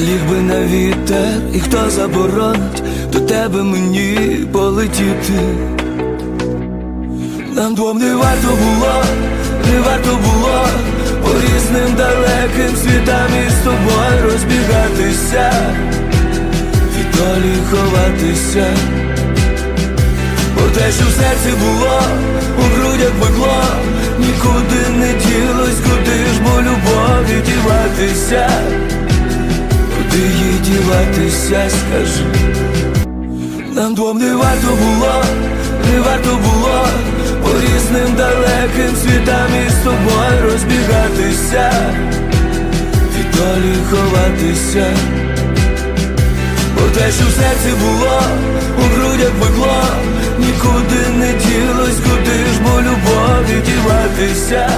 ліг би на вітер, і хто заборонить до тебе мені полетіти. Нам двом не варто було, не варто було по різним далеким світам із тобою розбігатися, від долі ховатися. Бо те, що в серці було, у грудях пекло, нікуди не ділось, куди ж бо любові діватися, їй діватися, скажи. Нам двом не варто було, не варто було по різним далеким світам із тобою розбігатися, від долі ховатися. Бо те, що в серці було, у грудях пекло, нікуди не ділось, куди ж бо любові діватися,